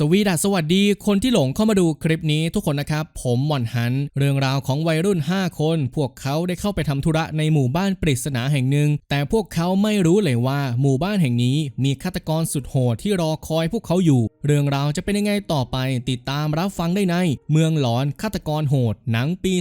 สวีดัสสวัสดีคนที่หลงเข้ามาดูคลิปนี้ทุกคนนะครับ ผมหม่อนหัน เรื่องราวของวัยรุ่น 5 คน พวกเขาได้เข้าไปทำธุระในหมู่บ้านปริศนาแห่งหนึ่ง แต่พวกเขาไม่รู้เลยว่าหมู่บ้านแห่งนี้มีฆาตกรสุดโหดที่รอคอยพวกเขาอยู่ เรื่องราวจะเป็นยังไงต่อไปติดตามรับฟังได้ใน เมืองหลอนฆาตกรโหด หนังปี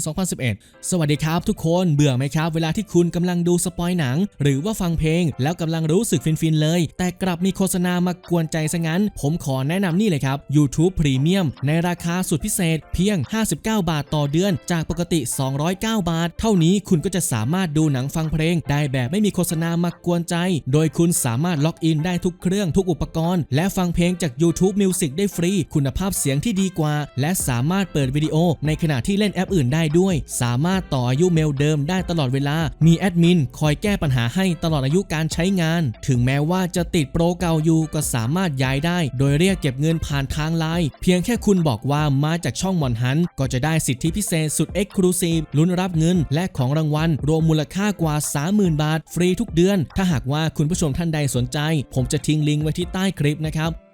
2011 สวัสดีครับทุกคนเบื่อไหมครับ เวลาที่คุณกำลังดูสปอยหนัง หรือว่าฟังเพลง แล้วกำลังรู้สึกฟินๆเลย แต่กลับมีโฆษณามากวนใจซะงั้น ผมขอแนะนำนี่เลยครับ YouTube Premium ในราคาสุดพิเศษเพียง 59 บาทต่อเดือน จากปกติ 209 บาท เท่านี้คุณก็จะสามารถดูหนังฟังเพลง ได้แบบไม่มีโฆษณามากวนใจ โดยคุณสามารถล็อกอินได้ทุกเครื่องทุกอุปกรณ์ และฟังเพลงจาก YouTube Music ได้ฟรี คุณภาพเสียงที่ดีกว่า และสามารถเปิดวิดีโอ ในขณะที่เล่นแอปอื่นได้ด้วย สามารถต่ออายุเมลเดิมได้ตลอดเวลา มีแอดมินคอยแก้ปัญหาให้ตลอดอายุการใช้งาน ถึงแม้ว่าจะติดโปรเก่าอยู่ก็สามารถย้ายได้ โดยเรียกเก็บเงินผ่านทางไลน์เพียงแค่คุณบอกว่ามาจากช่องมอนฮันก็จะได้สิทธิพิเศษสุดเอ็กซ์คลูซีฟลุ้นรับเงิน และของรางวัล รวมมูลค่ากว่า 30,000 บาท ฟรีทุกเดือน ถ้าหากว่าคุณผู้ชมท่านใดสนใจ ผมจะทิ้งลิงก์ไว้ที่ใต้คลิปนะครับ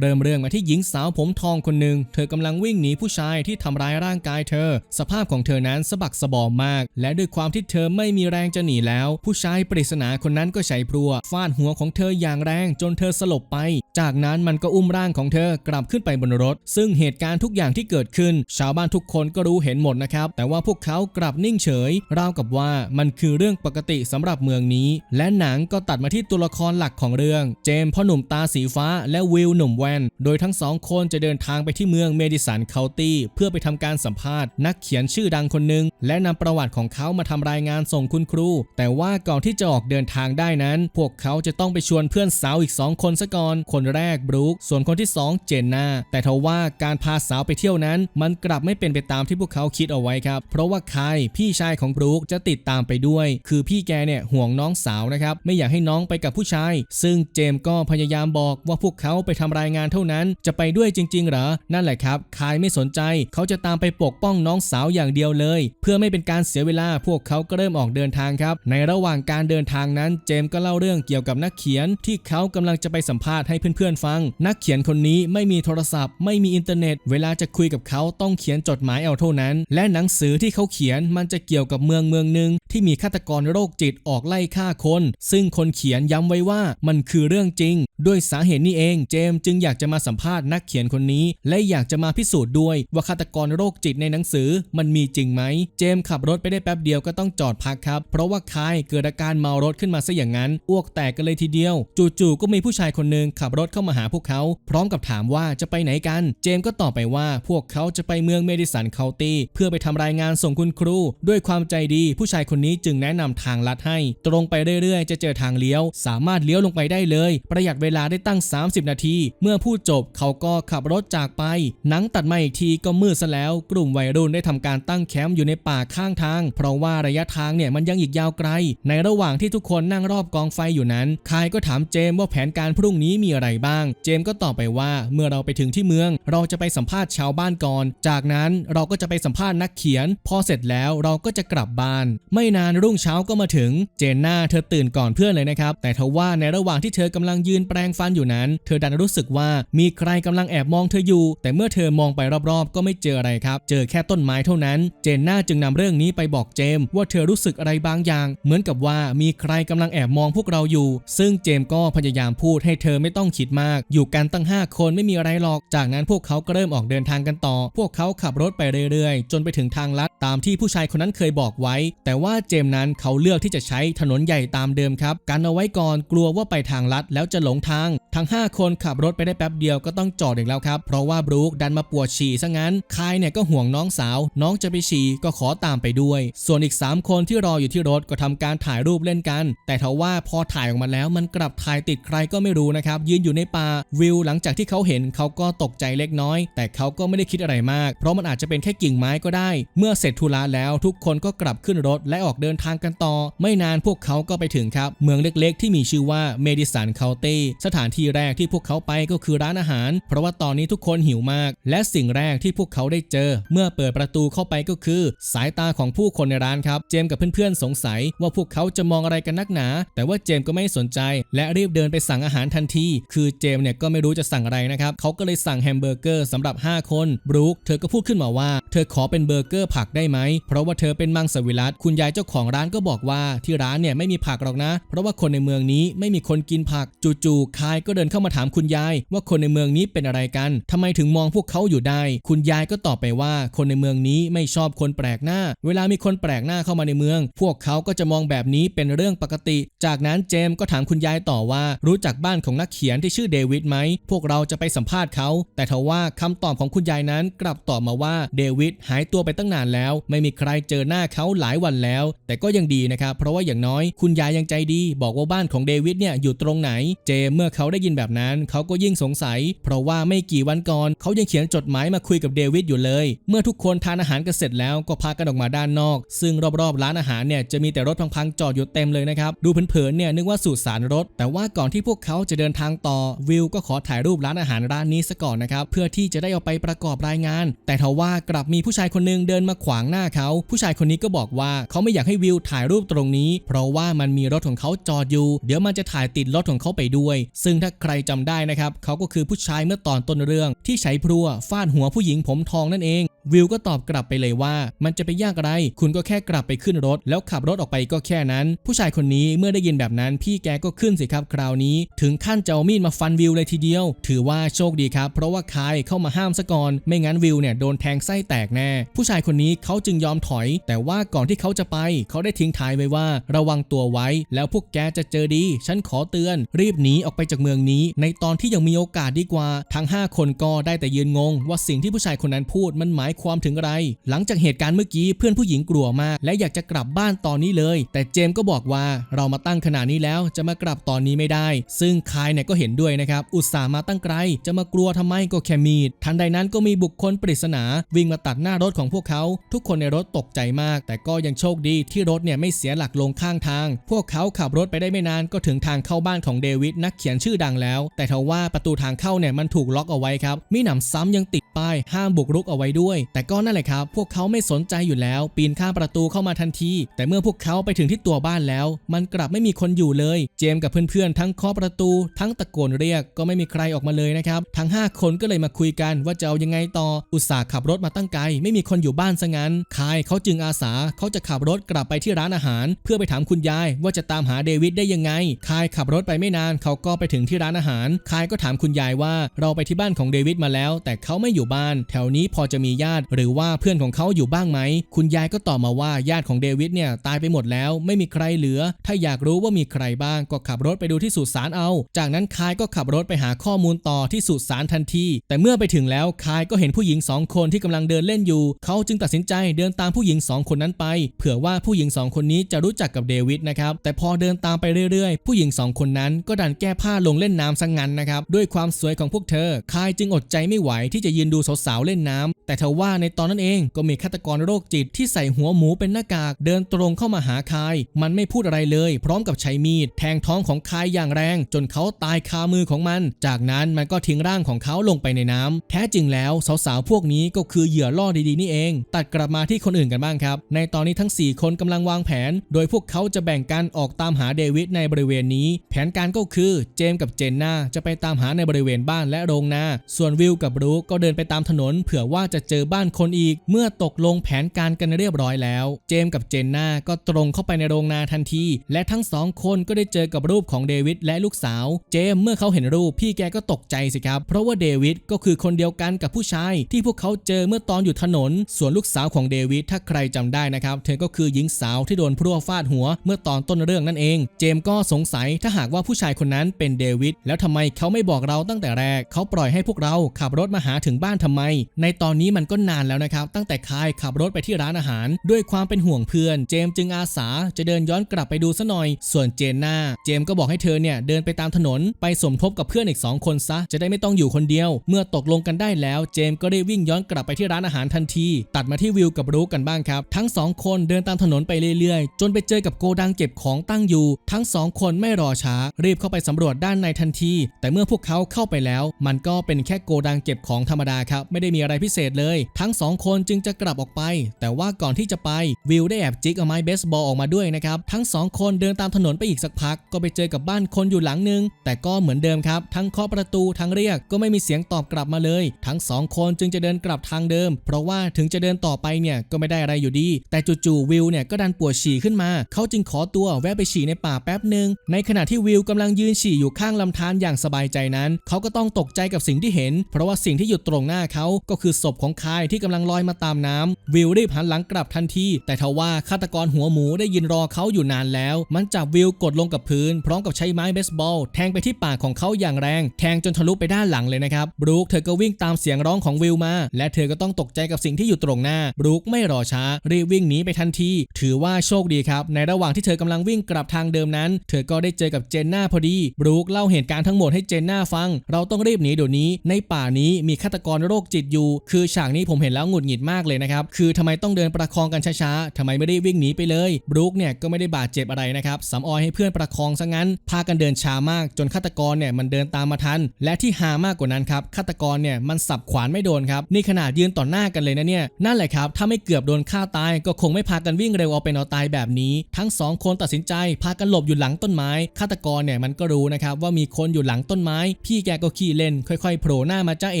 เริ่มเรื่องมาที่หญิงสาวผมทองคนหนึ่งเธอกำลังวิ่งหนีผู้ชายที่ทำร้ายร่างกายเธอ สภาพของเธอนั้นสะบักสะบอมมาก และด้วยความที่เธอไม่มีแรงจะหนีแล้ว ผู้ชายปริศนาคนนั้นก็ใช้พลัวฟาดหัวของเธออย่างแรงจนเธอสลบไป จากนั้นมันก็อุ้มร่างของเธอกลับขึ้นไปบนรถ ซึ่งเหตุการณ์ทุกอย่างที่เกิดขึ้น ชาวบ้านทุกคนก็รู้เห็นหมดนะครับ แต่ว่าพวกเขากลับนิ่งเฉย ราวกับว่ามันคือเรื่องปกติสำหรับเมืองนี้ และหนังก็ตัดมาที่ตัวละครหลักของเรื่อง เจมส์พ่อหนุ่มตาสีฟ้าและวิลหนุ่มแวนโดยทั้งสองคนจะเดินทางไปที่เมืองเมดิสันเคานตี้เพื่อไปทำการสัมภาษณ์นักเขียนชื่อดังคนหนึ่งและนำประวัติของเขามาทำรายงานส่งคุณครู แต่ว่าก่อนที่จะออกเดินทางได้นั้น พวกเขาจะต้องไปชวนเพื่อนสาวอีก 2 คนซะก่อน คนแรกบรูคส่วนคนที่ 2 เจนนาแต่ทว่าการพาสาวไปเที่ยวนั้น มันกลับไม่เป็นไปตามที่พวกเขาคิดเอาไว้ครับ เพราะว่าใคายพี่ชายของบรูคจะติดตามไปด้วย คือพี่แกเนี่ยห่วงน้องสาวนะครับไม่อยากให้น้องไปกับผู้ชาย ซึ่งเจมก็พยายามบอกว่าพวกเขาไปทำรายงานเท่านั้นจะไปด้วยจริง ๆ เหรอ นั่นแหละครับคายไม่สนใจ เขาจะตามไปปกป้องน้องสาวอย่างเดียวเลย เพื่อไม่เป็นการเสียเวลาพวกเขาก็เริ่มออกเดินทางครับ ในระหว่างการเดินทางนั้น เจมส์ก็เล่าเรื่องเกี่ยวกับนักเขียน ที่เขากำลังจะไปสัมภาษณ์ให้เพื่อนๆฟัง นักเขียนคนนี้ไม่มีโทรศัพท์ ไม่มีอินเทอร์เน็ต เวลาจะคุยกับเขาต้องเขียนจดหมายเอาเท่านั้น และหนังสือที่เขาเขียนมันจะเกี่ยวกับเมืองเมืองหนึ่ง ที่มีฆาตกรโรคจิตออกไล่ฆ่าคน ซึ่งคนเขียนย้ำไว้ว่ามันคือเรื่องจริง ด้วยสาเหตุนี้เอง เจมจึงอยากจะมาสัมภาษณ์นักเขียนคนนี้ และอยากจะมาพิสูจน์ด้วยว่าฆาตกรโรคจิตในหนังสือมันมีจริงไหม เจมขับรถไปได้แป๊บเดียวก็ต้องจอดพักครับ เพราะว่าคายเกิดอาการเมารถขึ้นมาซะอย่างนั้น อ้วกแตกกันเลยทีเดียว จู่ๆก็มีผู้ชายคนหนึ่งขับรถเข้ามาหาพวกเขา พร้อมกับถามว่าจะไปไหนกัน เจมก็ตอบไปว่าพวกเขาจะไปเมืองเมดิสันเคานตี้เพื่อไปทำรายงานส่งคุณครู ด้วยความใจดีผู้ชายคนนี้จึงแนะนำทางลัดให้ ตรงไปเรื่อยๆ จะเจอทางเลี้ยว สามารถเลี้ยวลงไปได้เลย ประหยัดเวลาได้ตั้ง 30 นาที เมื่อพูดจบเขาก็ขับรถจากไป หนังตัดมาอีกทีก็มืดซะแล้ว กลุ่มวัยรุ่นได้ทำการตั้งแคมป์อยู่ในป่าข้างทาง เพราะว่าระยะทางเนี่ยมันยังอีกยาวไกล ในระหว่างที่ทุกคนนั่งรอบกองไฟอยู่นั้นคายก็ถามเจมส์ว่าแผนการพรุ่งนี้มีอะไรบ้าง เจมส์ก็ตอบไปว่าเมื่อเราไปถึงที่เมือง เราจะไปสัมภาษณ์ชาวบ้านก่อน จากนั้นเราก็จะไปสัมภาษณ์นักเขียน พอเสร็จแล้วเราก็จะกลับบ้าน ไม่นานรุ่งเช้าก็มาถึง เจนน่าเธอตื่นก่อนเพื่อนเลยนะครับ แต่ทว่าในระหว่างที่เธอกำลังยืนแปรงฟันอยู่นั้น เธอดันรู้สึกว่ามีใครกำลังแอบมองเธออยู่ แต่เมื่อเธอมองไปรอบๆ ก็ไม่เจออะไรครับ เจอแค่ต้นไม้เท่านั้น เจนน่าจึงนำเรื่องนี้ไปบอกเจมส์ว่าเธอรู้สึกอะไรบางอย่าง เหมือนกับว่ามีใครกำลังแอบมองพวกเราอยู่ ซึ่งเจมส์ก็พยายามพูดให้เธอไม่ต้องคิดมาก อยู่กันตั้ง 5 คนไม่มีอะไรหรอก จากนั้นพวกเขาก็เริ่มออกเดินทางกันต่อ พวกเขาขับรถไปเรื่อยๆ จนไปถึงทางลัดตามที่ผู้ชายคนนั้นเคยบอกไว้ แต่ว่าเจมส์นั้นเขาเลือกที่จะใช้ถนนใหญ่ตามเดิมครับกันเอาไว้ก่อนกลัวว่าไปทางลัดแล้วจะหลงทาง ทั้ง 5 คนขับรถไปได้แป๊บเดียวก็ต้องจอดอีกแล้วครับ เพราะว่าบรูคดันมาปวดฉี่ซะงั้นคายเนี่ยก็ห่วงน้องสาว น้องจะไปฉี่ก็ขอตามไปด้วย ส่วนอีก 3 คนที่รออยู่ที่รถก็ทำการถ่ายรูปเล่นกัน แต่ทว่าพอถ่ายออกมาแล้วมันกลับถ่ายติดใครก็ไม่รู้นะครับยืนอยู่ในป่าวิวหลังจากที่เขาเห็นเขาก็ตกใจเล็กน้อย แต่เขาก็ไม่ได้คิดอะไรมาก เพราะมันอาจจะเป็นแค่กิ่งไม้ก็ได้ เมื่อเสร็จธุระแล้วทุกคนก็กลับขึ้นรถและออกเดินทางกันต่อ ไม่นานพวกเขาก็ไปถึงครับ เมืองเล็กๆ ที่มีชื่อว่าเมดิสันเคานตี้สถานที่แรกที่พวกเขาไปก็คือร้านอาหาร เพราะว่าตอนนี้ทุกคนหิวมาก และสิ่งแรกที่พวกเขาได้เจอ เมื่อเปิดประตูเข้าไปก็คือ สายตาของผู้คนในร้านครับ เจมกับเพื่อนๆสงสัยว่าพวกเขาจะมองอะไรกันนักหนา แต่ว่าเจมก็ไม่สนใจ และรีบเดินไปสั่งอาหารทันที คือเจมเนี่ยก็ไม่รู้จะสั่งอะไรนะครับเขาก็เลยสั่งแฮมเบอร์เกอร์สำหรับ 5 คนบรูคเธอก็พูดขึ้นมาว่า เธอขอเป็นเบอร์เกอร์ผักได้ไหมเพราะว่าเธอเป็นมังสวิรัตคุณยายเจ้าของร้านก็บอกว่าที่ร้านเนี่ยไม่มีผักหรอกนะ เพราะว่าคนในเมืองนี้ไม่มีคนกินผัก จู่ๆคายก็เดินเข้ามาถามคุณยาย ว่าคนในเมืองนี้เป็นอะไรกันทำไมถึงมองพวกเขาอยู่ได้ คุณยายก็ตอบไปว่า คนในเมืองนี้ไม่ชอบคนแปลกหน้า เวลามีคนแปลกหน้าเข้ามาในเมือง พวกเขาก็จะมองแบบนี้เป็นเรื่องปกติ จากนั้นเจมส์ก็ถามคุณยายต่อว่า รู้จักบ้านของนักเขียนที่ชื่อเดวิดไหมพวกเราจะไปสัมภาษณ์เขา แต่ทว่าคำตอบของคุณยายนั้นกลับตอบมาว่าเดวิดหายตัวไปตั้งนานแล้ว ไม่มีใครเจอหน้าเขาหลายวันแล้วแต่ก็ยังดีนะครับ เพราะว่าอย่างน้อยคุณยายยังใจดี บอกว่าบ้านของเดวิดเนี่ยอยู่ตรงไหน เจมเมื่อเขาได้ยินแบบนั้น เขาก็ยิ่งสงสัย เพราะว่าไม่กี่วันก่อน เขายังเขียนจดหมายมาคุยกับเดวิดอยู่เลย เมื่อทุกคนทานอาหารกันเสร็จแล้วก็พากันออกมาด้านนอก ซึ่งรอบๆร้านอาหารเนี่ยจะมีแต่รถพังๆจอดอยู่เต็มเลยนะครับดูเผินๆเนี่ยนึกว่าสุสานรถ แต่ว่าก่อนที่พวกเขาจะเดินทางต่อวิลก็ขอถ่ายรูปร้านอาหารร้านนี้ซะก่อนนะครับเพื่อที่จะได้เอาไปประกอบรายงาน แต่ทว่ากลับมีผู้ชายคนหนึงเดินมาขวางหน้าเขา ผู้ชายคนนี้ก็บอกว่าเขาไม่อยากให้วิวถ่ายรูปตรงนี้ เพราะว่ามันมีรถของเขาจอดอยู่ เดี๋ยวมันจะถ่ายติดรถของเขาไปด้วย ซึ่งถ้าใครจำได้นะครับเขาก็คือผู้ชายเมื่อตอนต้นเรื่องที่ใช้พลัวฟาดหัวผู้หญิงผมทองนั่นเอง วิลก็ตอบกลับไปเลยว่า มันจะไปยากอะไร คุณก็แค่กลับไปขึ้นรถ แล้วขับรถออกไปก็แค่นั้น ผู้ชายคนนี้เมื่อได้ยินแบบนั้น พี่แกก็ขึ้นสิครับคราวนี้ ถึงขั้นจะเอามีดมาฟันวิลเลยทีเดียว ถือว่าโชคดีครับ เพราะว่าคายเข้ามาห้ามซะก่อน ไม่งั้นวิลเนี่ยโดนแทงไส้แตกแน่ ผู้ชายคนนี้เขาจึงยอมถอย แต่ว่าก่อนที่เขาจะไป เขาได้ทิ้งท้ายไว้ว่า ระวังตัวไว้ แล้วพวกแกจะเจอดี ฉันขอเตือน รีบหนีออกไปจากเมืองนี้ ในตอนที่ยังมีโอกาสดีกว่า ทั้ง 5 คนก็ได้แต่ยืนงง ว่าสิ่งที่ผู้ชายคนนั้นพูดมันหมายความถึงอะไร หลังจากเหตุการณ์เมื่อกี้เพื่อนผู้หญิงกลัวมากและอยากจะกลับบ้านตอนนี้เลย แต่เจมส์ก็บอกว่าเรามาตั้งขนาดนี้แล้วจะมากลับตอนนี้ไม่ได้ ซึ่งคายเนี่ยก็เห็นด้วยนะครับ อุตส่าห์มาตั้งไกล จะมากลัวทำไมก็แค่มีด ทันใดนั้นก็มีบุคคลปริศนา วิ่งมาตัดหน้ารถของพวกเขา ทุกคนในรถตกใจมาก แต่ก็ยังโชคดีที่รถเนี่ยไม่เสียหลักลงข้างทาง พวกเขาขับรถไปได้ไม่นานก็ถึงทางเข้าบ้านของเดวิดนักเขียนชื่อดังแล้ว แต่ทว่าประตูทางเข้าเนี่ยมันถูกล็อกเอาไว้ครับ มีหนำซ้ำยังติดป้ายห้ามบุกรุกเอาไว้ด้วยแต่ก็นั่นแหละครับ พวกเขาไม่สนใจอยู่แล้ว ปีนข้ามประตูเข้ามาทันที แต่เมื่อพวกเขาไปถึงที่ตัวบ้านแล้ว มันกลับไม่มีคนอยู่เลย เจมส์กับเพื่อนๆ ทั้งเคาะประตู ทั้งตะโกนเรียกก็ไม่มีใครออกมาเลยนะครับ ทั้ง 5 คนก็เลยมาคุยกันว่าจะเอายังไงต่อ อุตส่าห์ขับรถมาตั้งไกล ไม่มีคนอยู่บ้านซะงั้นคายเขาจึงอาสาเขาจะขับรถกลับไปที่ร้านอาหาร เพื่อไปถามคุณยายว่าจะตามหาเดวิดได้ยังไงคายขับรถไปไม่นานเขาก็ไปถึงที่ร้านอาหารคายก็ถามคุณยายว่า เราไปที่บ้านของเดวิดมาแล้ว แต่เขาไม่อยู่บ้าน แถวนี้พอจะมีญาติ หรือว่าเพื่อนของเขาอยู่บ้างไหม คุณยายก็ตอบมาว่าญาติของเดวิดเนี่ยตายไปหมดแล้ว ไม่มีใครเหลือ ถ้าอยากรู้ว่ามีใครบ้างก็ขับรถไปดูที่สุสานเอา จากนั้นคายก็ขับรถไปหาข้อมูลต่อที่สุสานทันที แต่เมื่อไปถึงแล้วคายก็เห็นผู้หญิงสองคนที่กำลังเดินเล่นอยู่ เขาจึงตัดสินใจเดินตามผู้หญิงสองคนนั้นไป เผื่อว่าผู้หญิงสองคนนี้จะรู้จักกับเดวิดนะครับ แต่พอเดินตามไปเรื่อยๆ ผู้หญิงสองคนนั้นก็ดันแก้ผ้าลงเล่นน้ำสังงันนะครับ ด้วยความสวยของพวกเธอ คายจึงอดใจไม่ไหวที่จะยืนดูสาวๆเล่นน้ำแต่ทว่าในตอนนั้นเองก็มีฆาตกรโรคจิตที่ใส่หัวหมูเป็นหน้ากากเดินตรงเข้ามาหาคาย มันไม่พูดอะไรเลย พร้อมกับใช้มีด แทงท้องของคายอย่างแรง จนเขาตายคามือของมัน จากนั้นมันก็ทิ้งร่างของเขาลงไปในน้ำแท้จริงแล้วสาวๆพวกนี้ก็คือเหยื่อล่อดีๆนี่เอง ตัดกลับมาที่คนอื่นกันบ้างครับ ในตอนนี้ทั้ง 4 คนกำลังวางแผน โดยพวกเขาจะแบ่งกันออกตามหาเดวิดในบริเวณนี้ แผนการก็คือเจมส์กับเจนน่าจะไปตามหาในบริเวณบ้านและโรงนาส่วนวิลกับบรูก็เดินไปตามถนน เผื่อว่าจะเจอบ้านคนอีก เมื่อตกลงแผนการกันเรียบร้อยแล้ว เจมกับเจนน่าก็ตรงเข้าไปในโรงนาทันที และทั้งสองคนก็ได้เจอกับรูปของเดวิดและลูกสาว เจมเมื่อเขาเห็นรูปพี่แกก็ตกใจสิครับ เพราะว่าเดวิดก็คือคนเดียวกันกับผู้ชาย ที่พวกเขาเจอเมื่อตอนอยู่ถนน ส่วนลูกสาวของเดวิดถ้าใครจำได้นะครับเธอก็คือหญิงสาวที่โดนพลั่วฟาดหัว เมื่อตอนต้นเรื่องนั่นเอง เจมก็สงสัยถ้าหากว่าผู้ชายคนนั้นเป็นเดวิดแล้วทำไมเขาไม่บอกเราตั้งแต่แรก เขาปล่อยให้พวกเราขับรถมาหาถึงบ้านทำไม ในตอนนี้มันก็ก็นานแล้วนะครับ ตั้งแต่คายขับรถไปที่ร้านอาหาร ด้วยความเป็นห่วงเพื่อน เจมจึงอาสาจะเดินย้อนกลับไปดูซะหน่อย ส่วนเจนน่าเจมก็บอกให้เธอเนี่ยเดินไปตามถนน ไปสมทบกับเพื่อนอีกสองคนซะ จะได้ไม่ต้องอยู่คนเดียว เมื่อตกลงกันได้แล้ว เจมก็ได้วิ่งย้อนกลับไปที่ร้านอาหารทันที ตัดมาที่วิวกับรู้กันบ้างครับ ทั้งสองคนเดินตามถนนไปเรื่อยๆ จนไปเจอกับโกดังเก็บของตั้งอยู่ ทั้งสองคนไม่รอช้า รีบเข้าไปสำรวจด้านในทันที แต่เมื่อพวกเขาเข้าไปแล้ว มันก็เป็นแค่โกดังเก็บของธรรมดาครับ ไม่ได้มีอะไรพิเศษเลยทั้งสองคนจึงจะกลับออกไป แต่ว่าก่อนที่จะไปวิวได้แอบจิกเอาไม้เบสบอลออกมาด้วยนะครับ ทั้งสองคนเดินตามถนนไปอีกสักพัก ก็ไปเจอกับบ้านคนอยู่หลังนึง แต่ก็เหมือนเดิมครับ ทั้งเคาะประตูทั้งเรียกก็ไม่มีเสียงตอบกลับมาเลย ทั้งสองคนจึงจะเดินกลับทางเดิม เพราะว่าถึงจะเดินต่อไปเนี่ยก็ไม่ได้อะไรอยู่ดี แต่จู่ๆวิวเนี่ยก็ดันปวดฉี่ขึ้นมา เขาจึงขอตัวแวะไปฉี่ในป่าแป๊บหนึ่งในขณะที่วิวกำลังยืนฉี่อยู่ข้างลำธารอย่างสบายใจนั้น เขาก็ต้องตกใจกับสิ่งที่เห็น เพราะว่าสิ่งที่อยู่ตรงหน้าเขาก็คือศพของคายที่กำลังลอยมาตามน้ำวิวรีบหันหลังกลับทันที แต่ทว่าฆาตกรหัวหมูได้ยินรอเขาอยู่นานแล้ว มันจับวิวกดลงกับพื้น พร้อมกับใช้ไม้เบสบอล แทงไปที่ปากของเขาอย่างแรง แทงจนทะลุไปด้านหลังเลยนะครับบรูคเธอก็วิ่งตามเสียงร้องของวิวมา และเธอก็ต้องตกใจกับสิ่งที่อยู่ตรงหน้าบรูคไม่รอช้า รีบวิ่งหนีไปทันที ถือว่าโชคดีครับ ในระหว่างที่เธอกำลังวิ่งกลับทางเดิมนั้น เธอก็ได้เจอกับเจนน่าพอดีบรูคเล่าเหตุการณ์ทั้งหมดให้เจนน่าฟัง เราต้องรีบหนีเดี๋ยวนี้ ในป่านี้มีฆาตกรโรคจิตอยู่ คือฉากนี้ผมเห็นแล้วหงุดหงิดมากเลยนะครับ คือทำไมต้องเดินประคองกันช้าๆทำไมไม่ได้วิ่งหนีไปเลย บรูคเนี่ยก็ไม่ได้บาดเจ็บอะไรนะครับสำออยให้เพื่อนประคองซะงั้น พากันเดินช้ามากจนฆาตกรเนี่ยมันเดินตามมาทัน และที่หามากกว่านั้นครับฆาตกรเนี่ยมันสับขวานไม่โดนครับนี่ขนาดยืนต่อหน้ากันเลยนะเนี่ยนั่นแหละครับถ้าไม่เกือบโดนฆ่าตาย ก็คงไม่พากันวิ่งเร็วเอาเป็นเอาตายแบบนี้ ทั้งสองคนตัดสินใจ พากันหลบอยู่หลังต้นไม้ฆาตกรเนี่ยมันก็รู้นะครับว่ามีคนอยู่หลังต้นไม้ พี่แกก็ขี่เล่น ค่อยๆโผล่หน้ามาจ้าเอ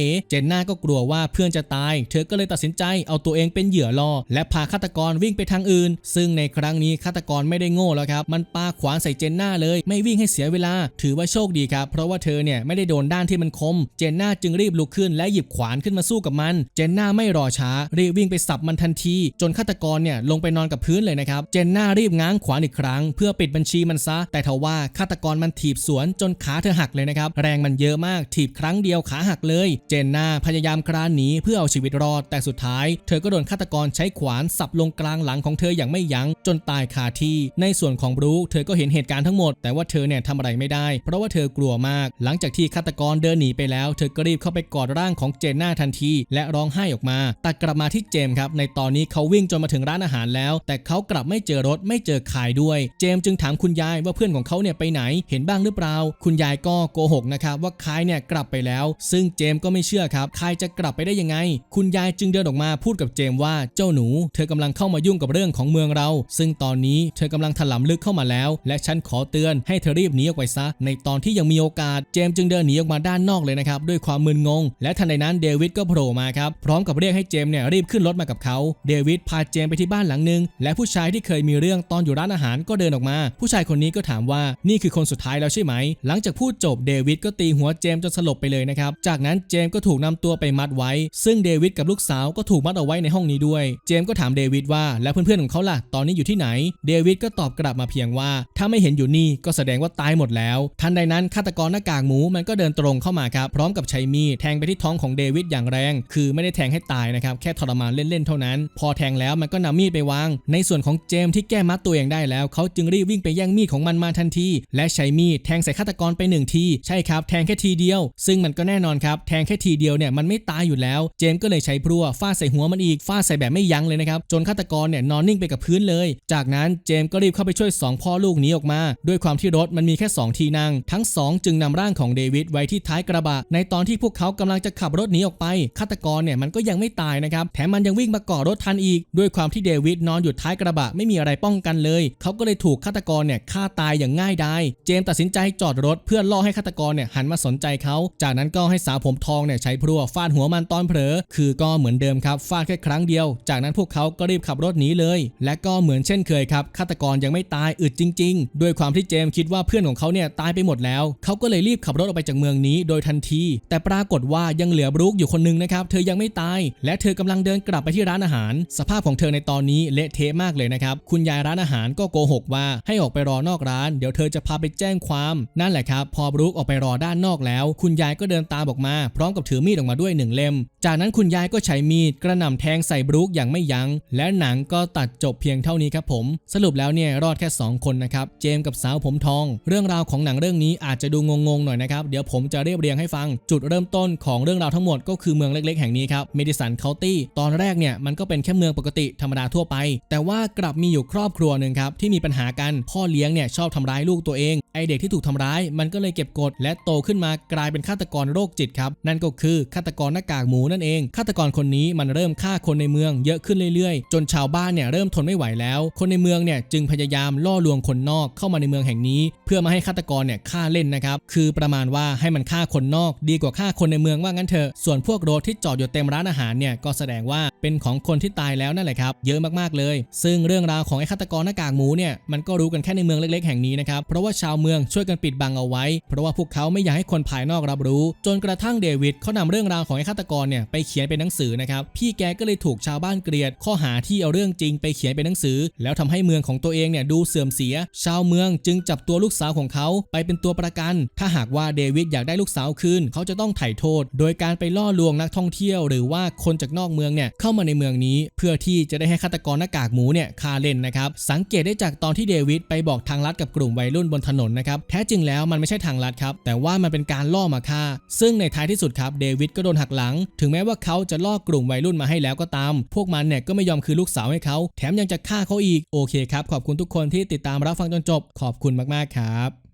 เจนน่าก็กลัวว่าเพื่อนจะตายเธธอก็เลยตัดสินใจเอาตัวเองเป็นเหยื่อล่อ และพาฆาตกรวิ่งไปทางอื่น ซึ่งในครั้งนี้ฆาตกรไม่ได้โง่แล้วครับ มันปาขวานใส่เจนน่าเลย ไม่วิ่งให้เสียเวลา ถือว่าโชคดีครับ เพราะว่าเธอเนี่ยไม่ได้โดนด้านที่มันคม เจนน่าจึงรีบลุกขึ้นและหยิบขวานขึ้นมาสู้กับมัน เจนน่าไม่รอช้า รีบวิ่งไปสับมันทันที จนฆาตกรเนี่ยลงไปนอนกับพื้นเลยนะครับ เจนน่ารีบง้างขวานอีกครั้ง เพื่อปิดบัญชีมันซะ แต่ทว่าฆาตกรมันถีบสวนจนขาเธอหักเลยนะครับ แรงมันเยอะมาก ถีบครั้งเดียวขาหักเลย เจนน่าพยายามคลานหนีเพื่อเอาชีวิตรอดแต่สุดท้าย เธอก็โดนฆาตกรใช้ขวานสับลงกลางหลังของเธออย่างไม่ยัง้งจนตายคาที่ ในส่วนของบรูคเธอก็เห็นเหตุการณ์ทั้งหมด แต่ว่าเธอเนี่ยทำอะไรไม่ได้ เพราะว่าเธอกลัวมาก หลังจากที่ฆาตกรเดินหนีไปแล้ว เธอก็รีบเข้าไปกอดร่างของเจนน่าทันที และร้องไห้ออกมาตัดกลับมาที่เจมครับ ในตอนนี้เขาวิ่งจนมาถึงร้านอาหารแล้ว แต่เขากลับไม่เจอรถไม่เจอขายด้วย เจมจึงถามคุณยายว่าเพื่อนของเขาเนี่ยไปไหน เห็นบ้างหรือเปล่า คุณยายก็โกหกนะครับว่าคายเนี่ยกลับไปแล้ว ซึ่งเจมก็ไม่เชื่อครับคายจะกลับไปได้ยังไง คุณยายจึงเดินออกมาพูดกับเจมว่าเจ้าหนู เธอกำลังเข้ามายุ่งกับเรื่องของเมืองเรา ซึ่งตอนนี้เธอกำลังถลำลึกเข้ามาแล้ว และฉันขอเตือนให้เธอรีบหนีออกไปซะ ในตอนที่ยังมีโอกาส เจมจึงเดินหนีออกมาด้านนอกเลยนะครับด้วยความมึนงง และทันใดนั้นเดวิดก็โผล่มาครับพร้อมกับเรียกให้เจมเนี่ยรีบขึ้นรถมากับเขาเดวิดพาเจมไปที่บ้านหลังหนึ่งและผู้ชายที่เคยมีเรื่องตอนอยู่ร้านอาหารก็เดินออกมา ผู้ชายคนนี้ก็ถามว่านี่คือคนสุดท้ายแล้วใช่ไหม หลังจากพูดจบเดวิดก็ตีหัวเจมจนสลบไปเลยนะครับจากนั้นเจมก็ถูกนำตัวไปมัดไว้ ซึ่งเดวิดกับลูกสาวก็ถูกมัดเอาไว้ในห้องนี้ด้วย เจมส์ก็ถามเดวิดว่าแล้วเพื่อนๆของเขาล่ะตอนนี้อยู่ที่ไหน เดวิดก็ตอบกลับมาเพียงว่า ถ้าไม่เห็นอยู่นี่ก็แสดงว่าตายหมดแล้ว ทันใดนั้นฆาตกรหน้ากากหมูมันก็เดินตรงเข้ามาครับพร้อมกับใช้มีดแทงไปที่ท้องของเดวิดอย่างแรง คือไม่ได้แทงให้ตายนะครับแค่ทรมานเล่นๆเท่านั้น พอแทงแล้วมันก็นำมีดไปวาง ในส่วนของเจมส์ที่แก้มัดตัวเองได้แล้ว เขาจึงรีบวิ่งไปแย่งมีดของมันมาทันที และใช้มีดแทงใส่ฆาตกรไปหนึ่งทีใช่ครับแทงแค่ทีเดียว ซึ่งมันก็แน่นอนครับแทงแค่ทีเดียวเนี่ยมันไม่ตายอยู่แล้ว เจมส์ก็เลยใช้พลั่วฟาดใส่หัวมันอีกฟาดใส่แบบไม่ยั้งเลยนะครับจนฆาตกรเนี่ยนอนนิ่งไปกับพื้นเลย จากนั้นเจมส์ก็รีบเข้าไปช่วยสองพ่อลูกหนีออกมา ด้วยความที่รถมันมีแค่สองที่นั่ง ทั้งสองจึงนำร่างของเดวิดไว้ที่ท้ายกระบะ ในตอนที่พวกเขากำลังจะขับรถหนีออกไปฆาตกรเนี่ยมันก็ยังไม่ตายนะครับแถมมันยังวิ่งมาก่อรถทันอีก ด้วยความที่เดวิดนอนอยู่ท้ายกระบะไม่มีอะไรป้องกันเลย เขาก็เลยถูกฆาตกรเนี่ยฆ่าตายอย่างง่ายดายเจมส์ตัดสินใจจอดรถเพื่อล่อให้ฆาตกรเนี่ยหันมาสนใจเขา จากนั้นก็ให้สาวผมทองเนี่ยใช้พลั่วฟาดหัวมันตอนเผลอคือก็เหมือนเดิมครับฟาดแค่ครั้งเดียว จากนั้นพวกเขาก็รีบขับรถหนีเลย และก็เหมือนเช่นเคยครับฆาตกรยังไม่ตายอึดจริง ๆ ด้วยความที่เจมคิดว่าเพื่อนของเขาเนี่ยตายไปหมดแล้ว เขาก็เลยรีบขับรถออกไปจากเมืองนี้โดยทันที แต่ปรากฏว่ายังเหลือบรูคอยู่คนหนึงนะครับเธอยังไม่ตาย และเธอกำลังเดินกลับไปที่ร้านอาหาร สภาพของเธอในตอนนี้เละเทะมากเลยนะครับคุณยายร้านอาหารก็โกหกว่าให้ออกไปรอนอกร้าน เดี๋ยวเธอจะพาไปแจ้งความนั่นแหละครับ พอบรูคออกไปรอด้านนอกแล้ว คุณยายก็เดินตามออกมา พร้อมกับถือมีดออกมาด้วยหนึ่งเล่ม จากนั้นคุณยายายก็ใช้มีดกระหน่ำแทงใส่บรูคอย่างไม่ยัง้ง และหนังก็ตัดจบเพียงเท่านี้ครับผม สรุปแล้วเนี่ยรอดแค่ 2 คนนะครับ เจมส์กับสาวผมทอง เรื่องราวของหนังเรื่องนี้อาจจะดูงงๆหน่อยนะครับ เดี๋ยวผมจะเรียบเรียงให้ฟัง จุดเริ่มต้นของเรื่องราวทั้งหมดก็คือเมืองเล็กๆแห่งนี้ครับ เมดิสันเคานตี้ ตอนแรกเนี่ยมันก็เป็นแค่เมืองปกติธรรมดาทั่วไป แต่ว่ากลับมีอยู่ครอบครัวหนึ่งครับที่มีปัญหากัน พ่อเลี้ยงเนี่ยชอบทำร้ายลูกตัวเอง ไอเด็กที่ถูกทำร้ายมันก็เลยเก็บกดและโตขึ้นมากลายเป็นฆาตกรโรคจิตครับ นั่นก็คือฆาตกรหน้ากากหมูนั่นเองฆาตกรคนนี้มันเริ่มฆ่าคนในเมืองเยอะขึ้นเรื่อยๆ จนชาวบ้านเนี่ยเริ่มทนไม่ไหวแล้ว คนในเมืองเนี่ยจึงพยายามล่อลวงคนนอกเข้ามาในเมืองแห่งนี้ เพื่อมาให้ฆาตกรเนี่ยฆ่าเล่นนะครับคือประมาณว่าให้มันฆ่าคนนอก ดีกว่าฆ่าคนในเมืองว่างั้นเถอะส่วนพวกรถที่จอดอยู่เต็มร้านอาหารเนี่ยก็แสดงว่าเป็นของคนที่ตายแล้วนั่นแหละครับเยอะมากๆเลย ซึ่งเรื่องราวของไอ้ฆาตกรหน้ากากหมูเนี่ยมันก็รู้กันแค่ในเมืองเล็กๆแห่งนี้นะครับเพราะว่าชาวเมืองช่วยกันปิดบังเอาไว้ เพราะว่าพวกเขาไม่อยากให้คนภายนอกรับรู้ จนกระทั่งเดวิดเขานำเรื่องราวของไอ้ฆาตกรเนี่ยไปเขียนเป็นนังสือนะครับ พี่แกก็เลยถูกชาวบ้านเกลียด ข้อหาที่เอาเรื่องจริงไปเขียนเป็นหนังสือ แล้วทำให้เมืองของตัวเองเนี่ยดูเสื่อมเสีย ชาวเมืองจึงจับตัวลูกสาวของเขาไปเป็นตัวประกัน ถ้าหากว่าเดวิดอยากได้ลูกสาวคืนเขาจะต้องไถ่โทษ โดยการไปล่อลวงนักท่องเที่ยว หรือว่าคนจากนอกเมืองเนี่ยเข้ามาในเมืองนี้ เพื่อที่จะได้ให้ฆาตกรหน้ากากหมูเนี่ยฆ่าเล่นนะครับสังเกตได้จากตอนที่เดวิดไปบอกทางลัดกับกลุ่มวัยรุ่นบนถนนนะครับแท้จริงแล้วมันไม่ใช่ทางลัดครับแต่ว่ามันเป็นการล่อมาฆ่า ซึ่งในท้ายที่สุดครับเดวิดก็โดนหักหลัง ถึงแม้ว่าเขาจะล่อกลุ่มวัยรุ่นมาให้แล้วก็ตาม พวกมันเนี่ยก็ไม่ยอมคืนลูกสาวให้เขา แถมยังจะฆ่าเขาอีก โอเคครับ ขอบคุณทุกคนที่ติดตามรับฟังจนจบ ขอบคุณมากๆครับ